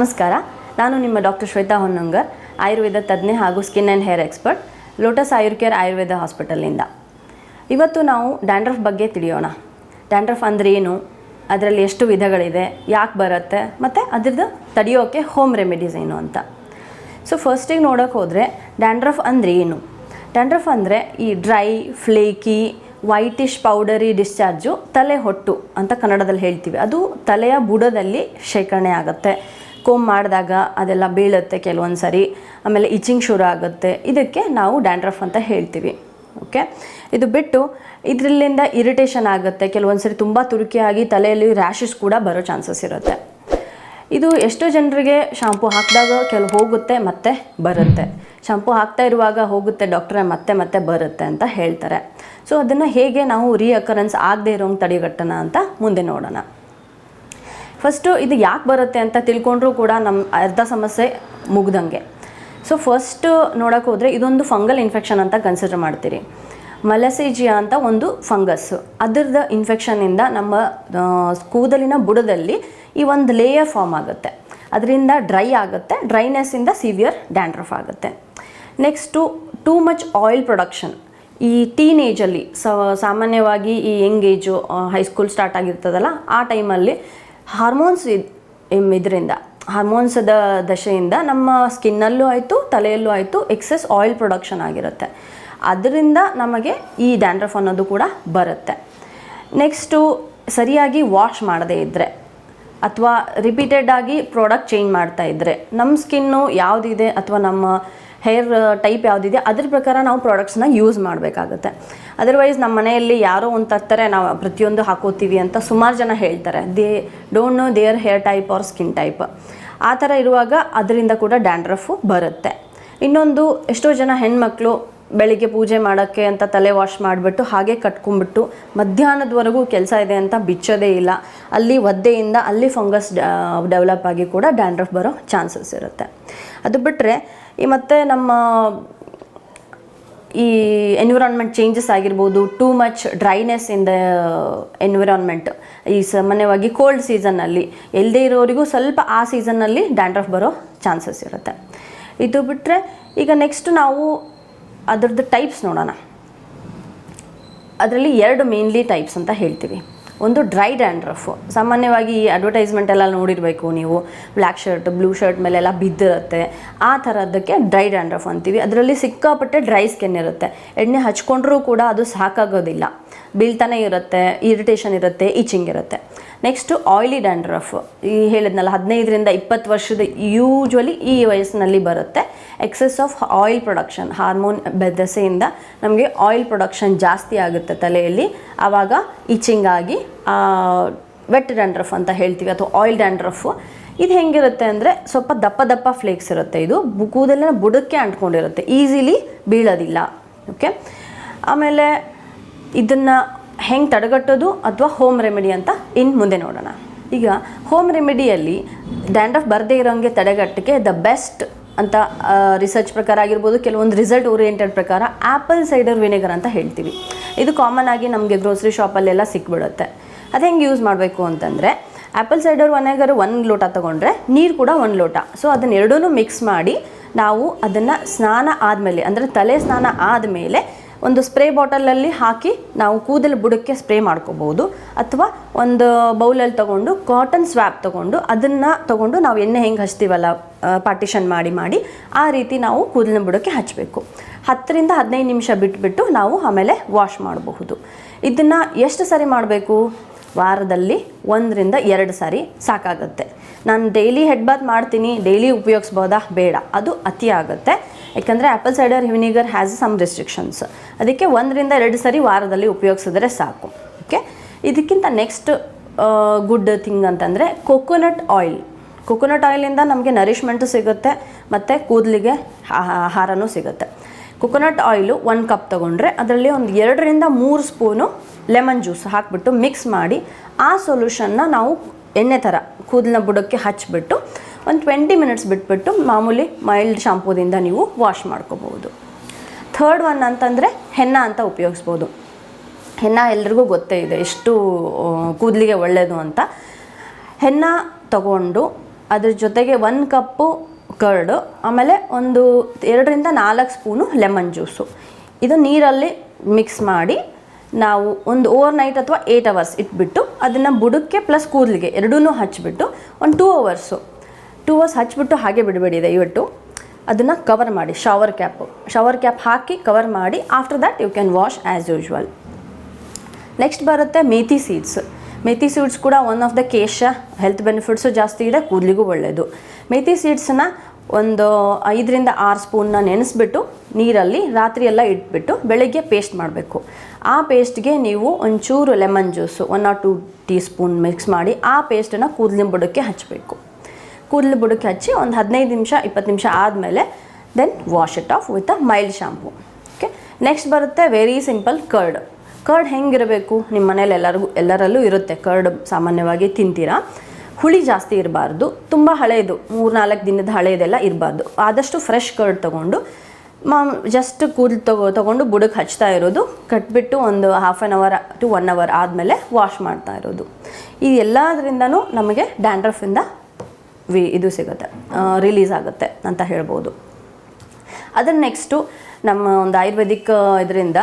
ನಮಸ್ಕಾರ. ನಾನು ನಿಮ್ಮ ಡಾಕ್ಟರ್ ಶ್ವೇತಾ ಹೊನ್ನಂಗರ್, ಆಯುರ್ವೇದ ತಜ್ಞೆ ಹಾಗೂ skin and hair expert Lotus Ayurcare Ayurveda ಹಾಸ್ಪಿಟಲಿಂದ ಇವತ್ತು ನಾವು ಡ್ಯಾಂಡ್ರಫ್ ಬಗ್ಗೆ ತಿಳಿಯೋಣ. ಡ್ಯಾಂಡ್ರಫ್ ಅಂದರೆ ಏನು? ಅದರಲ್ಲಿ ಎಷ್ಟು ವಿಧಗಳಿದೆ? ಯಾಕೆ ಬರುತ್ತೆ? ಮತ್ತು ಅದ್ರದ್ದು ತಡೆಯೋಕ್ಕೆ ಹೋಮ್ ರೆಮಿಡೀಸ್ ಏನು ಅಂತ. ಸೊ ಫಸ್ಟಿಗೆ ನೋಡೋಕೆ ಹೋದರೆ ಡ್ಯಾಂಡ್ರಫ್ ಅಂದರೆ ಏನು? ಡ್ಯಾಂಡ್ರಫ್ ಅಂದರೆ ಈ dry flaky whitish powdery discharge ತಲೆ ಹೊಟ್ಟು ಅಂತ ಕನ್ನಡದಲ್ಲಿ ಹೇಳ್ತೀವಿ. ಅದು ತಲೆಯ ಬುಡದಲ್ಲಿ ಶೇಖರಣೆ ಆಗುತ್ತೆ. ಕೋಮ್ ಮಾಡಿದಾಗ ಅದೆಲ್ಲ ಬೀಳುತ್ತೆ ಕೆಲವೊಂದು ಸರಿ ಆಮೇಲೆ ಇಚಿಂಗ್ ಶುರು ಆಗುತ್ತೆ. ಇದಕ್ಕೆ ನಾವು ಡ್ಯಾಂಡ್ರಫ್ ಅಂತ ಹೇಳ್ತೀವಿ. ಓಕೆ ಇದು ಬಿಟ್ಟು ಇದರಲ್ಲಿಂದ ಇರಿಟೇಷನ್ ಆಗುತ್ತೆ. ಕೆಲವೊಂದು ಸರಿ ತುಂಬ ತುರುಕಿಯಾಗಿ ತಲೆಯಲ್ಲಿ ರ್ಯಾಷಸ್ ಕೂಡ ಬರೋ ಚಾನ್ಸಸ್ ಇರುತ್ತೆ. ಇದು ಎಷ್ಟೋ ಜನರಿಗೆ ಶಾಂಪು ಹಾಕಿದಾಗ ಕೆಲವು ಹೋಗುತ್ತೆ, ಮತ್ತೆ ಬರುತ್ತೆ. ಶಾಂಪು ಹಾಕ್ತಾ ಇರುವಾಗ ಹೋಗುತ್ತೆ ಡಾಕ್ಟ್ರೆ ಮತ್ತೆ ಮತ್ತೆ ಬರುತ್ತೆ ಅಂತ ಹೇಳ್ತಾರೆ. ಸೊ ಅದನ್ನು ಹೇಗೆ ನಾವು ರೀಅಕರೆನ್ಸ್ ಆಗದೆ ಇರೋಂಗೆ ತಡೆಗಟ್ಟೋಣ ಅಂತ ಮುಂದೆ ನೋಡೋಣ. ಫಸ್ಟು ಇದು ಯಾಕೆ ಬರುತ್ತೆ ಅಂತ ತಿಳ್ಕೊಂಡ್ರೂ ಕೂಡ ನಮ್ಮ ಅರ್ಧ ಸಮಸ್ಯೆ ಮುಗ್ದಂಗೆ. ಸೊ ಫಸ್ಟ್ ನೋಡೋಕೆ ಹೋದರೆ ಇದೊಂದು ಫಂಗಲ್ ಇನ್ಫೆಕ್ಷನ್ ಅಂತ ಕನ್ಸಿಡರ್ ಮಾಡ್ತೀರಿ. ಮಲಸೇಜಿಯಾ ಅಂತ ಒಂದು ಫಂಗಸ್ ಅದರದ ಇನ್ಫೆಕ್ಷನಿಂದ ನಮ್ಮ ಕೂದಲಿನ ಬುಡದಲ್ಲಿ ಈ ಒಂದು ಲೇಯರ್ ಫಾರ್ಮ್ ಆಗುತ್ತೆ. ಅದರಿಂದ ಡ್ರೈ ಆಗುತ್ತೆ ಡ್ರೈನೆಸ್ಸಿಂದ ಸಿವಿಯರ್ ಡ್ಯಾಂಡ್ರಫ್ ಆಗುತ್ತೆ. Next too much oil production ಈ ಟೀನೇಜಲ್ಲಿ ಸಾಮಾನ್ಯವಾಗಿ ಈ young age high school start ಆಗಿರ್ತದಲ್ಲ, ಆ ಟೈಮಲ್ಲಿ ಹಾರ್ಮೋನ್ಸ್ ಇದರಿಂದ ಹಾರ್ಮೋನ್ಸದ ದಶೆಯಿಂದ ನಮ್ಮ ಸ್ಕಿನ್ನಲ್ಲೂ ಆಯಿತು, ತಲೆಯಲ್ಲೂ ಆಯಿತು, ಎಕ್ಸೆಸ್ ಆಯಿಲ್ ಪ್ರೊಡಕ್ಷನ್ ಆಗಿರುತ್ತೆ. ಅದರಿಂದ ನಮಗೆ ಈ ಡ್ಯಾಂಡ್ರಫ್ ಅನ್ನೋದು ಕೂಡ ಬರುತ್ತೆ. ನೆಕ್ಸ್ಟು, ಸರಿಯಾಗಿ ವಾಶ್ ಮಾಡದೇ ಇದ್ದರೆ ಅಥವಾ ರಿಪೀಟೆಡ್ ಆಗಿ ಪ್ರಾಡಕ್ಟ್ ಚೇಂಜ್ ಮಾಡ್ತಾ ಇದ್ದರೆ ನಮ್ಮ ಸ್ಕಿನ್ನು ಯಾವುದಿದೆ ಅಥವಾ ನಮ್ಮ ಹೇರ್ ಟೈಪ್ ಯಾವುದಿದೆ, ಅದ್ರ ಪ್ರಕಾರ ನಾವು ಪ್ರಾಡಕ್ಟ್ಸ್ನ ಯೂಸ್ ಮಾಡಬೇಕಾಗುತ್ತೆ. ಅದರ್ವೈಸ್ ನಮ್ಮ ಮನೆಯಲ್ಲಿ ಯಾರೋ ಒಂದು ತರ್ತಾರೆ, ನಾವು ಪ್ರತಿಯೊಂದು ಹಾಕೋತೀವಿ ಅಂತ ಸುಮಾರು ಜನ ಹೇಳ್ತಾರೆ. They don't know their hair type or skin type ಆ ಥರ ಇರುವಾಗ ಅದರಿಂದ ಕೂಡ ಡ್ಯಾಂಡ್ರಫು ಬರುತ್ತೆ. ಇನ್ನೊಂದು, ಎಷ್ಟೋ ಜನ ಹೆಣ್ಮಕ್ಳು ಬೆಳಿಗ್ಗೆ ಪೂಜೆ ಮಾಡೋಕ್ಕೆ ಅಂತ ತಲೆ ವಾಶ್ ಮಾಡಿಬಿಟ್ಟು ಹಾಗೆ ಕಟ್ಕೊಂಡ್ಬಿಟ್ಟು ಮಧ್ಯಾಹ್ನದವರೆಗೂ ಕೆಲಸ ಇದೆ ಅಂತ ಬಿಚ್ಚೋದೇ ಇಲ್ಲ. ಅಲ್ಲಿ ಒದ್ದೆಯಿಂದ ಅಲ್ಲಿ ಫಂಗಸ್ ಡೆವಲಪ್ ಆಗಿ ಕೂಡ ಡ್ಯಾಂಡ್ರಫ್ ಬರೋ ಚಾನ್ಸಸ್ ಇರುತ್ತೆ. ಅದು ಬಿಟ್ಟರೆ ಈ ಮತ್ತು ನಮ್ಮ ಈ ಎನ್ವಿರಾನ್ಮೆಂಟ್ ಚೇಂಜಸ್ ಆಗಿರ್ಬೋದು too much dryness in the environment ಈ ಸಾಮಾನ್ಯವಾಗಿ ಕೋಲ್ಡ್ ಸೀಸನ್ನಲ್ಲಿ ಎಲ್ಲದೇ ಇರೋರಿಗೂ ಸ್ವಲ್ಪ ಆ ಸೀಸನ್ನಲ್ಲಿ ಡ್ಯಾಂಡ್ರಫ್ ಬರೋ ಚಾನ್ಸಸ್ ಇರುತ್ತೆ. ಇದು ಬಿಟ್ಟರೆ ಈಗ ನೆಕ್ಸ್ಟ್ ನಾವು ಅದರದ್ದು ಟೈಪ್ಸ್ ನೋಡೋಣ. ಅದರಲ್ಲಿ ಎರಡು ಮೇನ್ಲಿ ಟೈಪ್ಸ್ ಅಂತ ಹೇಳ್ತೀವಿ. ಒಂದು ಡ್ರೈ ಡ್ಯಾಂಡ್ರಫ್ ಸಾಮಾನ್ಯವಾಗಿ ಈ ಅಡ್ವರ್ಟೈಸ್ಮೆಂಟ್ ಎಲ್ಲ ನೋಡಿರಬೇಕು ನೀವು. ಬ್ಲ್ಯಾಕ್ ಶರ್ಟ್ ಬ್ಲೂ ಶರ್ಟ್ ಮೇಲೆಲ್ಲ ಬಿದ್ದಿರುತ್ತೆ. ಆ ಥರದ್ದಕ್ಕೆ ಡ್ರೈ ಡ್ಯಾಂಡ್ರಫ್ ಅಂತೀವಿ. ಅದರಲ್ಲಿ ಸಿಕ್ಕಾಪಟ್ಟೆ ಡ್ರೈ ಸ್ಕಿನ್ ಇರುತ್ತೆ. ಎಣ್ಣೆ ಹಚ್ಕೊಂಡ್ರೂ ಕೂಡ ಅದು ಸಾಕಾಗೋದಿಲ್ಲ. ಬೀಳ್ತಾನೆ ಇರುತ್ತೆ ಇರಿಟೇಷನ್ ಇರುತ್ತೆ ಈಚಿಂಗ್ ಇರುತ್ತೆ. ನೆಕ್ಸ್ಟು ಆಯಿಲಿ ಡ್ಯಾಂಡ್ರಫ್ ಈ ಹೇಳಿದ್ನಲ್ಲ, ಹದಿನೈದರಿಂದ ಇಪ್ಪತ್ತು ವರ್ಷದ ಯೂಶ್ವಲಿ ಈ ವಯಸ್ಸಿನಲ್ಲಿ ಬರುತ್ತೆ. Excess of oil production hormone ಬೆದಸೆಯಿಂದ ನಮಗೆ ಆಯಿಲ್ ಪ್ರೊಡಕ್ಷನ್ ಜಾಸ್ತಿ ಆಗುತ್ತೆ ತಲೆಯಲ್ಲಿ. ಆವಾಗ ಈಚಿಂಗ್ ಆಗಿ ವೆಟ್ ಡ್ಯಾಂಡ್ರಫ್ ಅಂತ ಹೇಳ್ತೀವಿ, ಅಥವಾ ಆಯಿಲ್ ಡ್ಯಾಂಡ್ರಫ್ ಇದು ಹೆಂಗಿರುತ್ತೆ ಅಂದರೆ ಸ್ವಲ್ಪ ದಪ್ಪ ದಪ್ಪ ಫ್ಲೇಕ್ಸ್ ಇರುತ್ತೆ ಇದು. ಕೂದಲಿನ ಬುಡಕ್ಕೆ ಅಂಟ್ಕೊಂಡಿರುತ್ತೆ. ಈಸಿಲಿ ಬೀಳೋದಿಲ್ಲ. ಓಕೆ ಆಮೇಲೆ ಇದನ್ನು ಹೆಂಗೆ ತಡೆಗಟ್ಟೋದು ಅಥವಾ ಹೋಮ್ ರೆಮಿಡಿ ಅಂತ ಇನ್ನು ಮುಂದೆ ನೋಡೋಣ. ಈಗ ಹೋಮ್ ರೆಮಿಡಿಯಲ್ಲಿ ಡ್ಯಾಂಡ್ರಫ್ ಬರದೇ ಇರೋಂಗೆ ತಡೆಗಟ್ಟಕ್ಕೆ ದ ಬೆಸ್ಟ್ ಅಂತ ರಿಸರ್ಚ್ ಪ್ರಕಾರ ಆಗಿರ್ಬೋದು, ಕೆಲವೊಂದು ರಿಸಲ್ಟ್ ಓರಿಯೆಂಟೆಡ್ ಪ್ರಕಾರ ಆ್ಯಪಲ್ ಸೈಡರ್ ವಿನೆಗರ್ ಅಂತ ಹೇಳ್ತೀವಿ. ಇದು ಕಾಮನ್ ಆಗಿ ನಮಗೆ ಗ್ರೋಸರಿ ಶಾಪಲ್ಲೆಲ್ಲ ಸಿಕ್ಬಿಡುತ್ತೆ. ಅದು ಹೆಂಗೆ ಯೂಸ್ ಮಾಡಬೇಕು ಅಂತಂದರೆ ಆ್ಯಪಲ್ ಸೈಡರ್ ವಿನೆಗರ್ ಒಂದು ಲೋಟ ತೊಗೊಂಡ್ರೆ ನೀರು ಕೂಡ ಒಂದು ಲೋಟ. ಸೊ ಅದನ್ನ ಎರಡೂ ಮಿಕ್ಸ್ ಮಾಡಿ ನಾವು ಅದನ್ನು ಸ್ನಾನ ಆದಮೇಲೆ, ಅಂದರೆ ತಲೆ ಸ್ನಾನ ಆದಮೇಲೆ ಒಂದು ಸ್ಪ್ರೇ ಬಾಟಲಲ್ಲಿ ಹಾಕಿ ನಾವು ಕೂದಲು ಬುಡಕ್ಕೆ ಸ್ಪ್ರೇ ಮಾಡ್ಕೋಬೋದು. ಅಥವಾ ಒಂದು ಬೌಲಲ್ಲಿ ತಗೊಂಡು ಕಾಟನ್ ಸ್ವ್ಯಾಪ್ ತಗೊಂಡು ಅದನ್ನು ತಗೊಂಡು ನಾವು ಎಣ್ಣೆ ಹೆಂಗೆ ಹಚ್ತೀವಲ್ಲ ಪಾರ್ಟಿಷನ್ ಮಾಡಿ ಮಾಡಿ ಆ ರೀತಿ ನಾವು ಕೂದಲಿನ ಬುಡಕ್ಕೆ ಹಚ್ಚಬೇಕು ಹತ್ತರಿಂದ ಹದಿನೈದು ನಿಮಿಷ ಬಿಟ್ಬಿಟ್ಟು ನಾವು ಆಮೇಲೆ ವಾಶ್ ಮಾಡಬಹುದು. ಇದನ್ನು ಎಷ್ಟು ಸರಿ ಮಾಡಬೇಕು? ವಾರದಲ್ಲಿ ಒಂದರಿಂದ ಎರಡು ಸಾರಿ ಸಾಕಾಗುತ್ತೆ. ನಾನು ಡೈಲಿ ಹೆಡ್ ಬಾತ್ ಮಾಡ್ತೀನಿ, ಡೈಲಿ ಉಪಯೋಗಿಸ್ಬೋದಾ? ಬೇಡ. ಅದು ಅತಿ ಆಗುತ್ತೆ. ಯಾಕಂದರೆ apple cider vinegar has some restrictions ಅದಕ್ಕೆ ಒಂದರಿಂದ ಎರಡು ಸರಿ ವಾರದಲ್ಲಿ ಉಪಯೋಗಿಸಿದ್ರೆ ಸಾಕು. ಓಕೆ ಇದಕ್ಕಿಂತ ನೆಕ್ಸ್ಟ್ ಗುಡ್ ಥಿಂಗ್ ಅಂತಂದರೆ ಕೊಕೊನಟ್ ಆಯಿಲ್ ಕೊಕೊನಟ್ ಆಯಿಲಿಂದ ನಮಗೆ ನರಿಷ್ಮೆಂಟು ಸಿಗುತ್ತೆ, ಮತ್ತು ಕೂದಲಿಗೆ ಆಹಾರನೂ ಸಿಗುತ್ತೆ. ಕೊಕೊನಟ್ ಆಯಿಲು ಒಂದು ಕಪ್ ತೊಗೊಂಡ್ರೆ ಅದರಲ್ಲಿ ಒಂದು ಎರಡರಿಂದ ಮೂರು ಸ್ಪೂನು ಲೆಮನ್ ಜ್ಯೂಸ್ ಹಾಕಿಬಿಟ್ಟು ಮಿಕ್ಸ್ ಮಾಡಿ, ಆ ಸೊಲ್ಯೂಷನ್ನ ನಾವು ಎಣ್ಣೆ ಥರ ಕೂದಲಿನ ಬುಡಕ್ಕೆ ಹಚ್ಚಿಬಿಟ್ಟು ಒಂದು ಟ್ವೆಂಟಿ ಮಿನಿಟ್ಸ್ ಬಿಟ್ಬಿಟ್ಟು ಮಾಮೂಲಿ ಮೈಲ್ಡ್ ಶಾಂಪೂದಿಂದ ನೀವು ವಾಶ್ ಮಾಡ್ಕೋಬಹುದು. ಥರ್ಡ್ ಒನ್ ಅಂತಂದರೆ ಹೆನ್ನ ಅಂತ ಉಪಯೋಗಿಸ್ಬೋದು. ಹೆನ್ನ ಎಲ್ರಿಗೂ ಗೊತ್ತೇ ಇದೆ ಎಷ್ಟು ಕೂದಲಿಗೆ ಒಳ್ಳೆಯದು ಅಂತ. ಹೆನ್ನ ತಗೊಂಡು ಅದ್ರ ಜೊತೆಗೆ ಒಂದು ಕಪ್ಪು ಕರ್ಡು ಆಮೇಲೆ ಒಂದು ಎರಡರಿಂದ ನಾಲ್ಕು ಸ್ಪೂನು ಲೆಮನ್ ಜ್ಯೂಸು ಇದು ನೀರಲ್ಲಿ ಮಿಕ್ಸ್ ಮಾಡಿ ನಾವು ಒಂದು ಓವರ್ ನೈಟ್ ಅಥವಾ ಏಯ್ಟ್ ಅವರ್ಸ್ ಇಟ್ಬಿಟ್ಟು ಅದನ್ನು ಬುಡಕ್ಕೆ ಪ್ಲಸ್ ಕೂದಲಿಗೆ ಎರಡೂ ಹಚ್ಚಿಬಿಟ್ಟು ಒಂದು ಟೂ ಅವರ್ಸು ಟೂ ಅವರ್ಸ್ ಹಚ್ಚಿಬಿಟ್ಟು ಹಾಗೆ ಬಿಡಬೇಡಿ ದಯವಿಟ್ಟು ಅದನ್ನು ಕವರ್ ಮಾಡಿ ಶವರ್ ಕ್ಯಾಪು ಶವರ್ ಕ್ಯಾಪ್ ಹಾಕಿ ಕವರ್ ಮಾಡಿ after that you can wash as usual next ಬರುತ್ತೆ ಮೇಥಿ ಸೀಡ್ಸ್ ಮೇಥಿ ಸೀಡ್ಸ್ ಕೂಡ ಒನ್ ಆಫ್ ದ ಕೇಶ ಹೆಲ್ತ್ ಬೆನಿಫಿಟ್ಸು ಜಾಸ್ತಿ ಇದೆ, ಕೂದಲಿಗೂ ಒಳ್ಳೆಯದು ಮೇಥಿ ಸೀಡ್ಸನ್ನ ಒಂದು ಐದರಿಂದ ಆರು ಸ್ಪೂನ್ನ ನೆನೆಸ್ಬಿಟ್ಟು ನೀರಲ್ಲಿ ರಾತ್ರಿ ಎಲ್ಲ ಇಟ್ಬಿಟ್ಟು ಬೆಳಗ್ಗೆ ಪೇಸ್ಟ್ ಮಾಡಬೇಕು. ಆ ಪೇಸ್ಟ್ಗೆ ನೀವು ಒಂಚೂರು lemon juice one or two teaspoon mix ಮಾಡಿ ಆ ಪೇಸ್ಟನ್ನು ಕೂದಲಿನ ಬುಡಕ್ಕೆ ಹಚ್ಚಬೇಕು. ಕೂದಲು ಬುಡಕ್ಕೆ ಹಚ್ಚಿ ಒಂದು ಹದಿನೈದು ನಿಮಿಷ, ಇಪ್ಪತ್ತು ನಿಮಿಷ ಆದಮೇಲೆ then wash it off with a mild shampoo okay next ಬರುತ್ತೆ ವೆರಿ ಸಿಂಪಲ್ ಕರ್ಡ್ ಕರ್ಡ್ ಹೆಂಗಿರಬೇಕು? ನಿಮ್ಮ ಮನೇಲಿ ಎಲ್ಲರಿಗೂ ಎಲ್ಲರಲ್ಲೂ ಇರುತ್ತೆ ಕರ್ಡ್ ಸಾಮಾನ್ಯವಾಗಿ ತಿಂತೀರಾ? ಹುಳಿ ಜಾಸ್ತಿ ಇರಬಾರ್ದು, ತುಂಬ ಹಳೆಯದು ಮೂರು ನಾಲ್ಕು ದಿನದ ಹಳೆಯದೆಲ್ಲ ಇರಬಾರ್ದು. ಆದಷ್ಟು ಫ್ರೆಶ್ ಕರ್ಡ್ ತೊಗೊಂಡು ಮಾ ಜಸ್ಟ್ ಕೂದಲು ತಗೋ, ತೊಗೊಂಡು ಬುಡಕ್ಕೆ ಹಚ್ತಾ ಇರೋದು, ಕಟ್ಬಿಟ್ಟು ಒಂದು half an hour to one hour ಆದಮೇಲೆ ವಾಶ್ ಮಾಡ್ತಾ ಇರೋದು. ಈ ಎಲ್ಲದರಿಂದನೂ ನಮಗೆ ಡ್ಯಾಂಡ್ರಫಿಂದ ವಿ, ಇದು ಸಿಗುತ್ತೆ ರಿಲೀಸ್ ಆಗುತ್ತೆ ಅಂತ ಹೇಳ್ಬೋದು. ಅದರ ನೆಕ್ಸ್ಟು ನಮ್ಮ ಒಂದು ಆಯುರ್ವೇದಿಕ್, ಇದರಿಂದ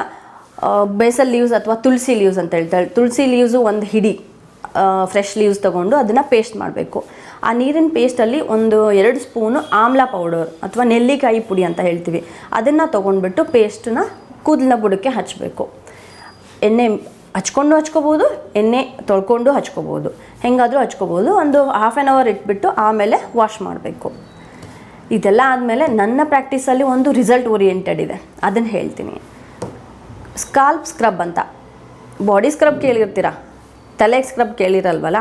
ಬೇಸಲ್ ಲೀವ್ಸ್ ಅಥವಾ ತುಳಸಿ ಲೀವ್ಸ್ ಅಂತ ಹೇಳ್ತಾರೆ. ತುಳಸಿ ಲೀವ್ಸು ಒಂದು ಹಿಡಿ. ಫ್ರೆಶ್ ಲೀವ್ಸ್ ತೊಗೊಂಡು ಅದನ್ನು ಪೇಸ್ಟ್ ಮಾಡಬೇಕು. ಆ ನೀರಿನ ಪೇಸ್ಟಲ್ಲಿ ಒಂದು ಎರಡು ಸ್ಪೂನು ಆಮ್ಲ ಪೌಡರ್ ಅಥವಾ ನೆಲ್ಲಿಕಾಯಿ ಪುಡಿ ಅಂತ ಹೇಳ್ತೀವಿ. ಅದನ್ನು ತೊಗೊಂಡ್ಬಿಟ್ಟು ಪೇಸ್ಟನ್ನ ಕೂದಲಿನ ಬುಡಕ್ಕೆ ಹಚ್ಚಬೇಕು ಎಣ್ಣೆ ಹಚ್ಕೊಂಡು ಹಚ್ಕೋಬೋದು, ಎಣ್ಣೆ ತೊಳ್ಕೊಂಡು ಹಚ್ಕೋಬೋದು. ಹೆಂಗಾದರೂ ಹಚ್ಕೋಬೋದು. ಒಂದು ಹಾಫ್ ಆ್ಯನ್ ಅವರ್ ಇಟ್ಬಿಟ್ಟು ಆಮೇಲೆ ವಾಶ್ ಮಾಡಬೇಕು. ಇದೆಲ್ಲ ಆದಮೇಲೆ ನನ್ನ ಪ್ರಾಕ್ಟೀಸಲ್ಲಿ ಒಂದು ರಿಸಲ್ಟ್ ಓರಿಯೆಂಟೆಡ್ ಇದೆ. ಅದನ್ನು ಹೇಳ್ತೀನಿ. ಸ್ಕಾಲ್ಪ್ ಸ್ಕ್ರಬ್ ಅಂತ. ಬಾಡಿ ಸ್ಕ್ರಬ್ ಕೇಳಿರ್ತೀರಾ? ತಲೆಗೆ ಸ್ಕ್ರಬ್ ಕೇಳಿರಲ್ವಲ್ಲ?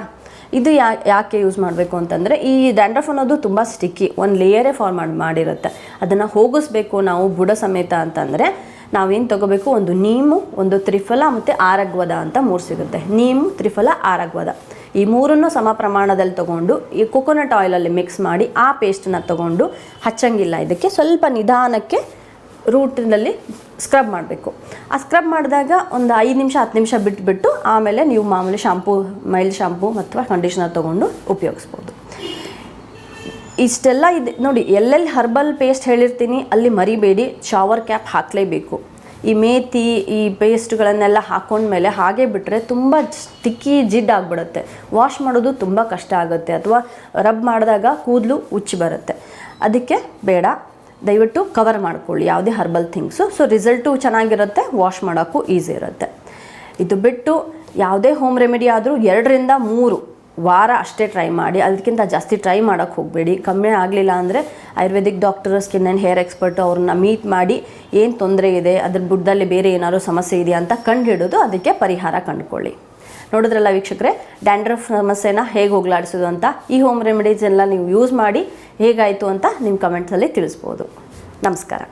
ಇದು ಯಾ, ಯಾಕೆ ಯೂಸ್ ಮಾಡಬೇಕು ಅಂತಂದರೆ, ಈ ಡ್ಯಾಂಡ್ರಫ್ ಅನ್ನೋದು ತುಂಬ ಸ್ಟಿಕ್ಕಿ ಒಂದು ಲೇಯರೇ ಫಾರ್ಮ್ ಮಾಡಿ, ಮಾಡಿರುತ್ತೆ. ಅದನ್ನು ಹೋಗಿಸ್ಬೇಕು ನಾವು ಬುಡ ಸಮೇತ ಅಂತಂದರೆ, ನಾವೇನು ತಗೋಬೇಕು? ಒಂದು ನೀಮು, ಒಂದು ತ್ರಿಫಲ ಮತ್ತು ಆರಗ್ವದ ಅಂತ ಮೂರು ಸಿಗುತ್ತೆ. ನೀಮು, ತ್ರಿಫಲ, ಆರಗ್ವದ. ಈ ಮೂರನ್ನು ಸಮ ಪ್ರಮಾಣದಲ್ಲಿ ತಗೊಂಡು, ಈ ಕೊಕೊನಟ್ ಆಯಿಲಲ್ಲಿ ಮಿಕ್ಸ್ ಮಾಡಿ, ಆ ಪೇಸ್ಟನ್ನ ತಗೊಂಡು ಹಚ್ಚಂಗಿಲ್ಲ. ಇದಕ್ಕೆ ಸ್ವಲ್ಪ ನಿಧಾನಕ್ಕೆ ರೂಟಿನಲ್ಲಿ ಸ್ಕ್ರಬ್ ಮಾಡಬೇಕು. ಆ ಸ್ಕ್ರಬ್ ಮಾಡಿದಾಗ ಒಂದು ಐದು ನಿಮಿಷ, ಹತ್ತು ನಿಮಿಷ ಬಿಟ್ಬಿಟ್ಟು ಆಮೇಲೆ ನೀವು ಮಾಮೂಲಿ ಶಾಂಪೂ ಮೈಲ್ ಶಾಂಪೂ ಅಥವಾ ಕಂಡೀಷನರ್ ತೊಗೊಂಡು ಉಪಯೋಗಿಸ್ಬೋದು. ಇಷ್ಟೆಲ್ಲ ಇದೆ. ನೋಡಿ, ಎಲ್ಲೆಲ್ಲಿ ಹರ್ಬಲ್ ಪೇಸ್ಟ್ ಹೇಳಿರ್ತೀನಿ, ಅಲ್ಲಿ ಮರಿಬೇಡಿ ಶವರ್ ಕ್ಯಾಪ್ ಹಾಕಲೇಬೇಕು. ಈ ಮೇತಿ, ಈ ಪೇಸ್ಟ್ಗಳನ್ನೆಲ್ಲ ಹಾಕೊಂಡ್ಮೇಲೆ ಹಾಗೆ ಬಿಟ್ಟರೆ ತುಂಬ ಸ್ಟಿಕ್ಕಿ ಜಿಡ್ ಆಗಿಬಿಡುತ್ತೆ. ವಾಶ್ ಮಾಡೋದು ತುಂಬ ಕಷ್ಟ ಆಗುತ್ತೆ. ಅಥವಾ ರಬ್ ಮಾಡಿದಾಗ ಕೂದಲು ಉಚ್ಚಿ ಬರುತ್ತೆ. ಅದಕ್ಕೆ ಬೇಡ. ದಯವಿಟ್ಟು ಕವರ್ ಮಾಡ್ಕೊಳ್ಳಿ, ಯಾವುದೇ ಹರ್ಬಲ್ ಥಿಂಗ್ಸು ಸೊ ರಿಸಲ್ಟು ಚೆನ್ನಾಗಿರುತ್ತೆ ವಾಶ್ ಮಾಡೋಕ್ಕೂ ಈಸಿ ಇರುತ್ತೆ. ಇದು ಬಿಟ್ಟು ಯಾವುದೇ ಹೋಮ್ ರೆಮಿಡಿ ಆದರೂ ಎರಡರಿಂದ ಮೂರು ವಾರ ಅಷ್ಟೇ ಟ್ರೈ ಮಾಡಿ, ಅದಕ್ಕಿಂತ ಜಾಸ್ತಿ ಟ್ರೈ ಮಾಡೋಕ್ಕೆ ಹೋಗಬೇಡಿ. ಕಮ್ಮಿ ಆಗಲಿಲ್ಲ ಅಂದರೆ Ayurvedic doctor skin and hair expert ಅವ್ರನ್ನ ಮೀಟ್ ಮಾಡಿ, ಏನು ತೊಂದರೆ ಇದೆ, ಅದ್ರ ಬುಡ್ಡಲ್ಲಿ ಬೇರೆ ಏನಾದರೂ ಸಮಸ್ಯೆ ಇದೆಯಾ ಅಂತ ಕಂಡುಹಿಡಿದು ಅದಕ್ಕೆ ಪರಿಹಾರ ಕಂಡುಕೊಳ್ಳಿ. ನೋಡಿದ್ರಲ್ಲ ವೀಕ್ಷಕರೇ ಡ್ಯಾಂಡ್ರಫ್ ಸಮಸ್ಯೆನ ಹೇಗೆ ಹೋಗ್ಲಾಡಿಸೋದು ಅಂತ, ಈ ಹೋಮ್ ರೆಮಿಡೀಸ್ ಎಲ್ಲ ನೀವು ಯೂಸ್ ಮಾಡಿ ಹೇಗಾಯಿತು ಅಂತ ನಿಮ್ಮ ಕಮೆಂಟ್ಸಲ್ಲಿ ತಿಳಿಸ್ಬೋದು. ನಮಸ್ಕಾರ.